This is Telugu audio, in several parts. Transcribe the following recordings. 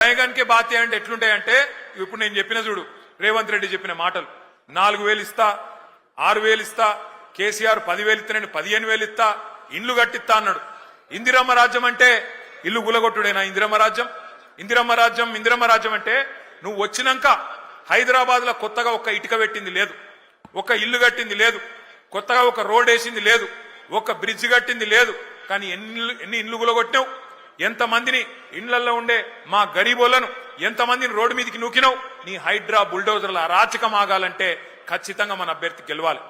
కే బాతే అంటే ఎట్లుంటాయంటే ఇప్పుడు నేను చెప్పిన చూడు రేవంత్ రెడ్డి చెప్పిన మాటలు. నాలుగు వేలు ఇస్తా ఆరు వేలు ఇస్తా కేసీఆర్ పదివేలు ఇస్తా నేను పదిహేను వేలు ఇస్తా ఇండ్లు కట్టిస్తా అన్నాడు. ఇందిరమ్మ రాజ్యం అంటే ఇల్లు గులగొట్టుడేనా ఇందిరమ్మ రాజ్యం? ఇందిరమ్మ రాజ్యం ఇందిరమ్మ రాజ్యం అంటే నువ్వు వచ్చినాక హైదరాబాద్లో కొత్తగా ఒక ఇటుక పెట్టింది లేదు. ఒక ఇల్లు కట్టింది లేదు. కొత్తగా ఒక రోడ్ వేసింది లేదు. ఒక బ్రిడ్జ్ కట్టింది లేదు. కానీ ఎన్ని ఎన్ని ఇల్లు గులగొట్టినావు ఎంతమందిని ఇండ్లలో ఉండే మా గరీబోళ్ళను ఎంతమందిని రోడ్డు మీదకి నూకినావు? నీ హైడ్రా బుల్డోజర్ల అరాచకం ఆగాలంటే ఖచ్చితంగా మన అభ్యర్థి గెలవాలి.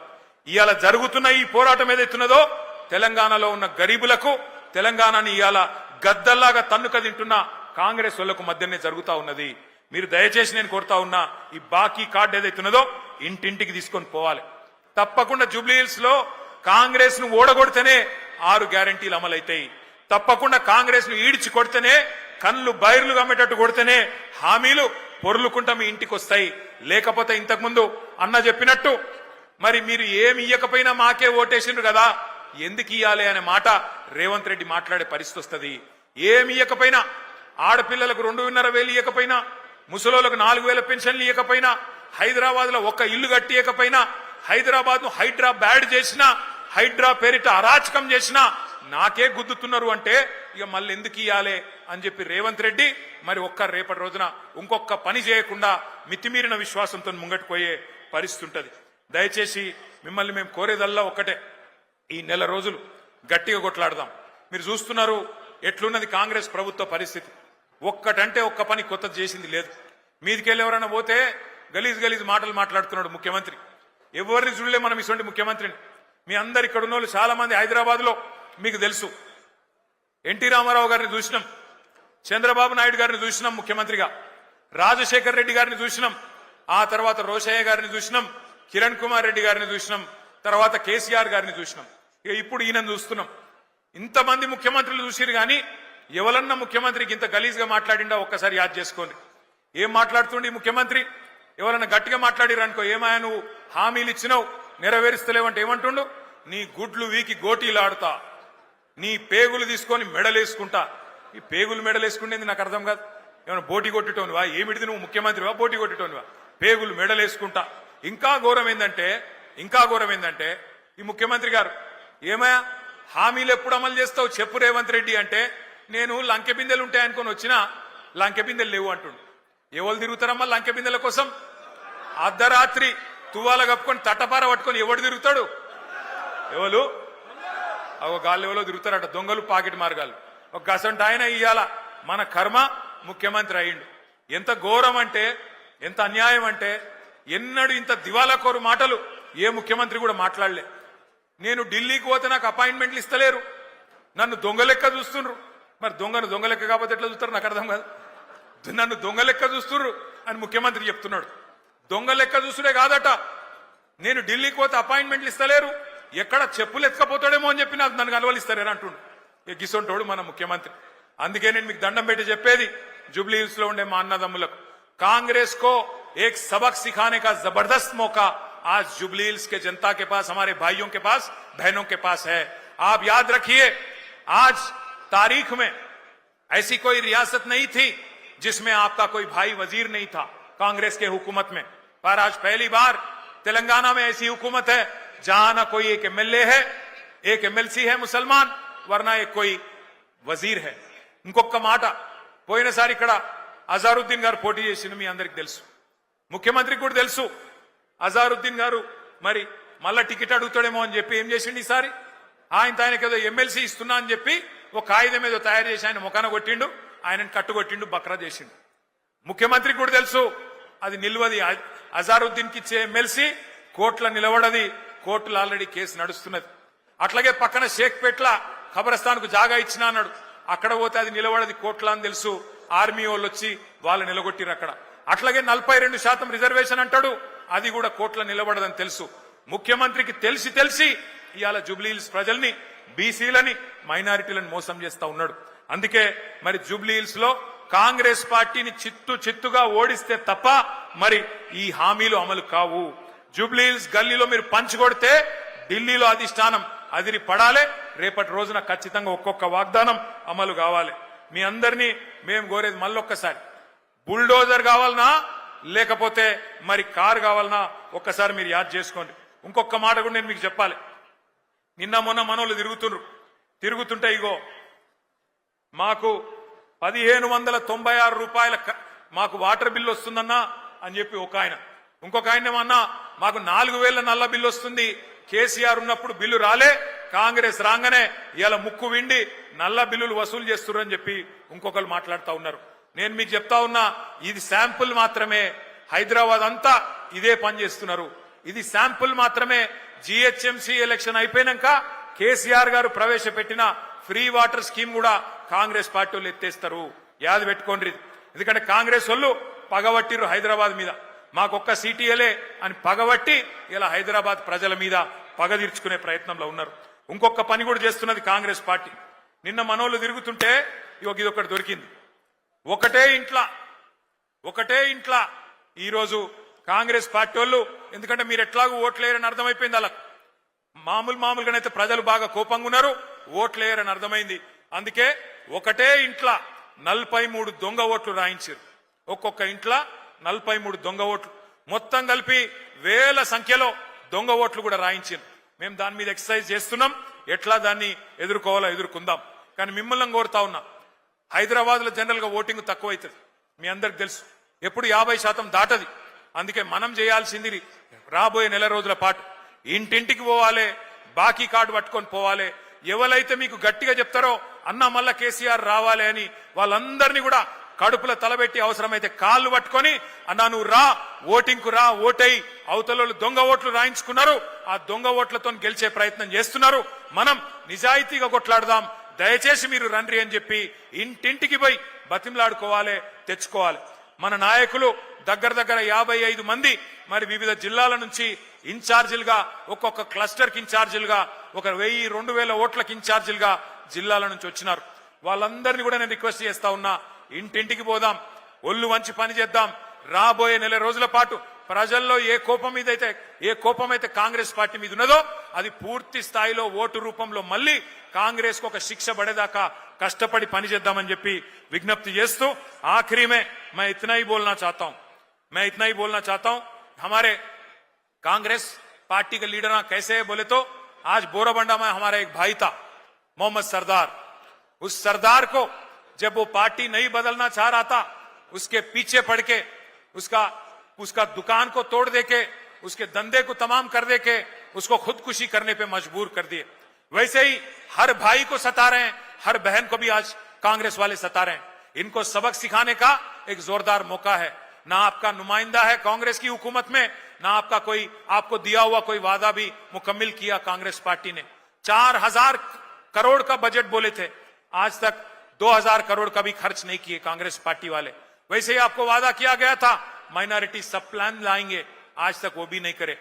ఇవాళ జరుగుతున్న ఈ పోరాటం ఏదైతున్నదో తెలంగాణలో ఉన్న గరీబులకు తెలంగాణని ఇవాళ గద్దల్లాగా తన్నుక తింటున్న కాంగ్రెస్ వాళ్ళకు మధ్యనే జరుగుతా ఉన్నది. మీరు దయచేసి నేను కోరుతా ఉన్నా ఈ బాకీ కార్డు ఏదైతున్నదో ఇంటింటికి తీసుకొని పోవాలి. తప్పకుండా జూబ్లీహిల్స్లో కాంగ్రెస్ను ఓడగొడితేనే ఆరు గ్యారంటీలు అమలైతాయి. తప్పకుండా కాంగ్రెస్ను ఈడ్చి కొడితేనే కళ్ళు బైర్లు కమ్మేటట్టు కొడితేనే హామీలు పొరులుకుంటా మీ ఇంటికి వస్తాయి లేకపోతే ఇంతకుముందు అన్న చెప్పినట్టు మరి మీరు ఏమి ఇయ్యకపోయినా మాకే ఓటేసిండ్రు కదా ఎందుకు ఇయ్యాలి అనే మాట రేవంత్ రెడ్డి మాట్లాడే పరిస్థితి వస్తుంది. ఏమి ఇయ్యకపోయినా ఆడపిల్లలకు రెండున్నర వేలు ఇవ్వకపోయినా ముసలోళ్ళకు నాలుగు వేల పెన్షన్లు ఇవ్వకపోయినా హైదరాబాద్లో ఒక్క ఇల్లు కట్టియకపోయినా హైదరాబాద్ను హైడ్రా బ్యాడ్ చేసినా హైడ్రా పేరిట అరాచకం చేసినా నాకే గుద్దుతున్నారు అంటే ఇక మళ్ళీ ఎందుకు ఇయ్యాలే అని చెప్పి రేవంత్ రెడ్డి మరి ఒక్క రేపటి రోజున ఇంకొక పని చేయకుండా మితిమీరిన విశ్వాసంతో ముంగట్టుపోయే పరిస్థితి ఉంటుంది. దయచేసి మిమ్మల్ని మేము కోరేదల్లా ఒక్కటే. ఈ నెల రోజులు గట్టిగా కొట్లాడదాం. మీరు చూస్తున్నారు ఎట్లున్నది కాంగ్రెస్ ప్రభుత్వ పరిస్థితి. ఒక్కటంటే ఒక్క పని కొత్తది చేసింది లేదు. మీదికెళ్ళి ఎవరైనా పోతే గలీజ్ గలీజ్ మాటలు మాట్లాడుతున్నాడు ముఖ్యమంత్రి. ఎవరిని చూడలే మనం ఇటువంటి ముఖ్యమంత్రిని. మీ అందరు ఇక్కడ ఉన్న వాళ్ళు చాలా మంది హైదరాబాద్లో మీకు తెలుసు. ఎన్టీ రామారావు గారిని చూసినాం చంద్రబాబు నాయుడు గారిని చూసినాం ముఖ్యమంత్రిగా. రాజశేఖర్ రెడ్డి గారిని చూసినాం ఆ తర్వాత రోషయ్య గారిని చూసినాం కిరణ్ కుమార్ రెడ్డి గారిని చూసినాం తర్వాత కేసీఆర్ గారిని చూసినాం ఇక ఇప్పుడు ఈయన చూస్తున్నాం ఇంతమంది ముఖ్యమంత్రులు చూసిరు కానీ ఎవరన్నా ముఖ్యమంత్రికి ఇంత గలీజ్గా మాట్లాడిండా ఒక్కసారి యాద్ చేసుకోండి. ఏం మాట్లాడుతుండి ముఖ్యమంత్రి? ఎవరన్నా గట్టిగా మాట్లాడిరనుకో ఏమాయా నువ్వు హామీలు ఇచ్చినావు నెరవేరుస్తలేవంటే ఏమంటుండు? నీ గుడ్లు వీకి గోటీలాడుతా నీ పేగులు తీసుకొని మెడలేసుకుంటా. ఈ పేగులు మెడలేసుకునేది నాకు అర్థం కాదు. ఏమైనా బోటి కొట్టేటోనివా? ఏమిటిది నువ్వు ముఖ్యమంత్రివా? బోటి కొట్టేటోనివా? పేగులు మెడలేసుకుంటా. ఇంకా ఘోరం ఏంటంటే ఇంకా ఘోరం ఏంటంటే ఈ ముఖ్యమంత్రి గారు ఏమయ్యా హామీలు ఎప్పుడు అమలు చేస్తావు చెప్పు రేవంత్ రెడ్డి అంటే నేను లంకె బిందెలు ఉంటాయనుకొని వచ్చినా లంకె బిందెలు లేవు అంటుండు. ఎవరు తిరుగుతారమ్మా లంకె బిందెల కోసం? అర్ధరాత్రి తువాల కప్పుకొని తట్టపార పట్టుకొని ఎవడు తిరుగుతాడు? ఎవరు ఒక గాలి తిరుగుతారట దొంగలు పాకెట్ మార్గాలు. ఒక గసంట ఆయన ఇయ్యాల. మన కర్మ ముఖ్యమంత్రి అయ్యిండు. ఎంత ఘోరం అంటే ఎంత అన్యాయం అంటే ఎన్నడు ఇంత దివాలాకోరు మాటలు ఏ ముఖ్యమంత్రి కూడా మాట్లాడలే. నేను ఢిల్లీకి పోతే నాకు అపాయింట్మెంట్లు ఇస్తలేరు. నన్ను దొంగ లెక్క చూస్తుండ్రు. మరి దొంగను దొంగ లెక్క కాకపోతే ఎట్లా చూస్తారు? నాకు అర్థం కాదు. నన్ను దొంగ లెక్క చూస్తుర్రు అని ముఖ్యమంత్రి చెప్తున్నాడు. దొంగ లెక్క చూసుడే కాదట. నేను ఢిల్లీకి పోతే అపాయింట్మెంట్లు ఇస్తలేరు. ఎక్కడ చెప్పులు ఎత్తుకపోతాడేమో అని చెప్పి నాకు నన్ను కలవలిస్తారేరా అంటుండు ఇక గిసొంటోడు మన ముఖ్యమంత్రి అందుకే నేను మీకు దండం పెట్టి చెప్పేది జూబ్లీ హిల్స్ లో ఉండే మా అన్నదమ్ములకు కాంగ్రెస్ को एक सबक सिखाने का जबरदस्त मौका आज जुबली हिल्स के जनता के पास हमारे भाइयों के पास बहनों के पास है आप याद रखिए आज तारीख में ऐसी कोई रियासत नहीं थी जिसमें आपका कोई भाई वजीर नहीं था कांग्रेस के हुकूमत में पर आज पहली बार तेलंगाना में ऐसी हुकूमत है जहां ना कोई एक एमएलए है एक एमएलसी है मुसलमान वरना एक कोई వజీర్ హే ఇంకొక మాట పోయినసారి ఇక్కడ అజారుద్దీన్ గారు పోటీ చేసింది మీ అందరికి తెలుసు ముఖ్యమంత్రికి కూడా తెలుసు అజారుద్దీన్ గారు మరి మళ్ళా టికెట్ అడుగుతాడేమో అని చెప్పి ఏం చేసిండు ఈసారి ఆయన ఆయనకి ఏదో ఎమ్మెల్సీ ఇస్తున్నా అని చెప్పి ఒక కాగితం ఏదో తయారు చేసి ఆయన ముఖాన కొట్టిండు ఆయనను కట్టుకొట్టిండు బక్రా చేసిండు ముఖ్యమంత్రికి కూడా తెలుసు అది నిల్వది అ- అజారుద్దీన్కి ఇచ్చే ఎమ్మెల్సీ కోర్టులో నిలబడది కోర్టులు ఆల్రెడీ కేసు నడుస్తున్నది. అట్లాగే పక్కన షేక్పేట్ల ఖబరస్థాన్కు జాగా ఇచ్చిన అన్నాడు. అక్కడ పోతే అది నిలబడది కోట్ల అని తెలుసు. ఆర్మీ వాళ్ళు వచ్చి వాళ్ళు నిలగొట్టిరు అక్కడ. అట్లాగే నలభై రెండు శాతం రిజర్వేషన్ అంటాడు. అది కూడా కోట్ల నిలబడదని తెలుసు. ముఖ్యమంత్రికి తెలిసి తెలిసి ఇవాళ జూబ్లీహిల్స్ ప్రజల్ని బీసీలని మైనారిటీలను మోసం చేస్తా ఉన్నాడు. అందుకే మరి జూబ్లీహిల్స్లో కాంగ్రెస్ పార్టీని చిత్తు చిత్తుగా ఓడిస్తే తప్ప మరి ఈ హామీలు అమలు కావు. జూబ్లీహిల్స్ గల్లీలో మీరు పంచుకొడితే ఢిల్లీలో అధిష్టానం అదిరి పడాలి. రేపటి రోజున ఖచ్చితంగా ఒక్కొక్క వాగ్దానం అమలు కావాలి. మీ అందరినీ మేము కోరేది మళ్ళొక్కసారి. బుల్డోజర్ కావాలనా? లేకపోతే మరి కారు కావాలనా? ఒక్కసారి మీరు యాద్ చేసుకోండి. ఇంకొక మాట కూడా నేను మీకు చెప్పాలి. నిన్న మొన్న మనోళ్ళు తిరుగుతుండ్రు. తిరుగుతుంటే ఇగో మాకు పదిహేను వందల తొంభై ఆరు రూపాయల మాకు వాటర్ బిల్లు వస్తుందన్నా అని చెప్పి ఒక ఆయన. ఇంకొక ఆయన ఏమన్నా మాకు నాలుగు వేల నల్ల బిల్లు వస్తుంది. కేసీఆర్ ఉన్నప్పుడు బిల్లు రాలే. కాంగ్రెస్ రాగానే. ఇలా ముక్కు విండి నల్ల బిల్లులు వసూలు చేస్తున్నారని చెప్పి ఇంకొకరు మాట్లాడుతూ ఉన్నారు. నేను మీకు చెప్తా ఉన్నా ఇది శాంపుల్ మాత్రమే. హైదరాబాద్ అంతా ఇదే పని చేస్తున్నారు. ఇది శాంపుల్ మాత్రమే. జిహెచ్ఎంసీ ఎలక్షన్ అయిపోయినాక కేసీఆర్ గారు ప్రవేశపెట్టిన ఫ్రీ వాటర్ స్కీమ్ కూడా కాంగ్రెస్ పార్టీ వాళ్ళు ఎత్తేస్తారు. యాది పెట్టుకోండి. ఎందుకంటే కాంగ్రెస్ వాళ్ళు పగబట్టిర్రు హైదరాబాద్ మీద. మాకొక్క సీటీఎలే అని పగబట్టి ఇలా హైదరాబాద్ ప్రజల మీద పగ తీర్చుకునే ప్రయత్నంలో ఉన్నారు. ఇంకొక పని కూడా చేస్తున్నది కాంగ్రెస్ పార్టీ. నిన్న మనోళ్ళు తిరుగుతుంటే ఇక ఇదొకటి దొరికింది. ఒకటే ఇంట్లో ఒకటే ఇంట్లో. ఈరోజు కాంగ్రెస్ పార్టీ వాళ్ళు ఎందుకంటే మీరు ఎట్లాగూ ఓట్లేరని అర్థమైపోయింది అలా మామూలు మామూలుగానైతే ప్రజలు బాగా కోపంగా ఉన్నారు ఓట్లేరని అర్థమైంది. అందుకే ఒకటే ఇంట్లో నలభై మూడు దొంగ ఓట్లు రాయించారు. ఒక్కొక్క ఇంట్లో నలభై మూడు దొంగ ఓట్లు. మొత్తం కలిపి వేల సంఖ్యలో దొంగ ఓట్లు కూడా రాయించారు మేము దాని మీద ఎక్సర్సైజ్ చేస్తున్నాం. ఎట్లా దాన్ని ఎదుర్కోవాలో ఎదుర్కొందాం. కానీ మిమ్మల్ని కోరుతా ఉన్నా హైదరాబాద్లో జనరల్గా ఓటింగ్ తక్కువ అవుతుంది మీ అందరికి తెలుసు. ఎప్పుడు యాభై శాతం దాటది. అందుకే మనం చేయాల్సింది రాబోయే నెల రోజుల పాటు ఇంటింటికి పోవాలి బాకీ కార్డు పట్టుకొని పోవాలి. ఎవరైతే మీకు గట్టిగా చెప్తారో అన్న మళ్ళా కేసీఆర్ రావాలి అని వాళ్ళందరినీ కూడా కడుపుల తలబెట్టి అవసరమైతే కాళ్ళు పట్టుకొని అన్నా నువ్వు రా ఓటింగ్కు రా ఓటై అవతల దొంగ ఓట్లు రాయించుకున్నారు. ఆ దొంగ ఓట్లతో గెలిచే ప్రయత్నం చేస్తున్నారు. మనం నిజాయితీగా కొట్లాడదాం. దయచేసి మీరు రండి అని చెప్పి ఇంటింటికి పోయి బతిమలాడుకోవాలి తెచ్చుకోవాలి. మన నాయకులు దగ్గర దగ్గర యాభై ఐదు మంది మరి వివిధ జిల్లాల నుంచి ఇన్ఛార్జీలుగా ఒక్కొక్క క్లస్టర్కి ఇన్ఛార్జీలుగా ఒక వెయ్యి రెండు వేల ఓట్లకి ఇన్ఛార్జీలుగా జిల్లాల నుంచి వచ్చినారు. వాళ్ళందరినీ కూడా నేను రిక్వెస్ట్ చేస్తా ఉన్నా ఇంటింటికి పోదాం ఒళ్ళు వంచి పని చేద్దాం రాబోయే నెల రోజుల పాటు ప్రజల్లో ఏ కోపం మీద అయితే ఏ కోపం అయితే కాంగ్రెస్ పార్టీ మీద ఉన్నదో అది పూర్తి స్థాయిలో ఓటు రూపంలో మళ్ళీ కాంగ్రెస్ కు ఒక శిక్ష పడేదాకా కష్టపడి పని చేద్దామని చెప్పి విజ్ఞప్తి చేస్తూ आखिरी में मैं इतना ही बोलना चाहता हूं मैं इतना ही बोलना चाहता हूं हमारे कांग्रेस पार्टी के लीडर कैसे है बोले तो आज बोराबंडा में हमारा एक भाई था मोहम्मद सरदार उस सरदार को जब वो पार्टी नहीं बदलना चाह रहा था, उसके पीछे पड़ के, उसका उसका दुकान को तोड़ दे के उसके धंधे को तमाम कर दे के उसको खुदकुशी करने पे मजबूर कर दिए। वैसे ही हर भाई को सता रहे हैं, हर बहन को भी आज कांग्रेस वाले सता रहे हैं। इनको सबक सिखाने का एक जोरदार मौका है। ना आपका नुमाइंदा है कांग्रेस की हुकूमत में, ना आपका कोई, आपको दिया हुआ कोई वादा भी मुकम्मिल किया कांग्रेस पार्टी ने। चार हज़ार करोड़ का बजट बोले थे। आज तक दो हज़ार करोड़ का भी खर्च नहीं किए कांग्रेस पार्टी वाले। वैसे ही आपको वादा किया गया था माइनॉरिटी सब प्लान लाएँगे। आज तक वो भी नहीं करे।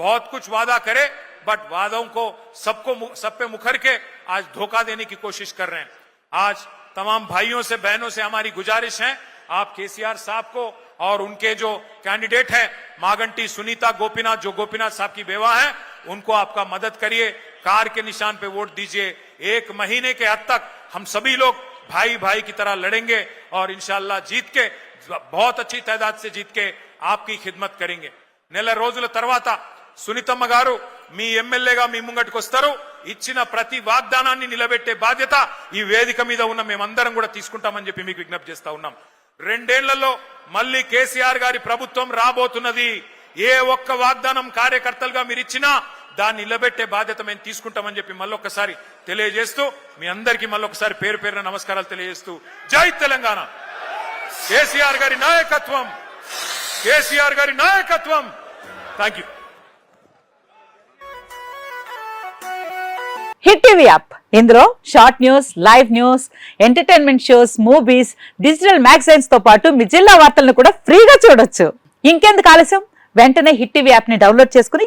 बहुत कुछ वादा करे बट वादों को सबको सब पे मुखर के आज धोखा देने की कोशिश कर रहे हैं। आज तमाम भाइयों से, बहनों से हमारी गुजारिश है, आप केसीआर साहब को और उनके जो कैंडिडेट हैं, मागंटी, सुनीता, गोपीनाथ, जो गोपीनाथ साहब की बेवा है, उनको आपका मदद करिए। कार के निशान पे वोट दीजिए। एक महीने के हद तक हम सभी लोग भाई भाई की तरह लड़ेंगे और इंशाल्लाह जीत के बहुत अच्छी तादाद से जीत के आपकी खिदमत करेंगे నెల రోజుల తర్వాత సునీతమ్మ గారు మీ ఎమ్మెల్యేగా మీ ముంగటికి వస్తారు ఇచ్చిన ప్రతి వాగ్దానాన్ని నిలబెట్టే బాధ్యత ఈ వేదిక మీద ఉన్న మేమందరం కూడా తీసుకుంటామని చెప్పి మీకు విజ్ఞప్తి చేస్తా ఉన్నాం రెండేళ్లలో మళ్ళీ కేసీఆర్ గారి ప్రభుత్వం రాబోతున్నది ఏ ఒక్క వాగ్దానం కార్యకర్తలుగా మీరు ఇచ్చినా దాన్ని నిలబెట్టే బాధ్యత మేము తీసుకుంటామని చెప్పి మళ్ళొక్కసారి తెలియజేస్తూ మీ అందరికీ మళ్ళొకసారి పేరు పేరున నమస్కారాలు తెలియజేస్తూ జై తెలంగాణ. కేసీఆర్ గారి నాయకత్వం. కేసీఆర్ గారి నాయకత్వం. Thank you hit TV app. ఇందులో short news live news entertainment shows movies digital మ్యాగజైన్స్తో పాటు మీ జిల్లా వార్తలను కూడా ఫ్రీగా చూడొచ్చు. ఇంకెందుకు ఆలస్యం? వెంటనే హిట్ టీవీ యాప్ని డౌన్లోడ్ చేసుకుని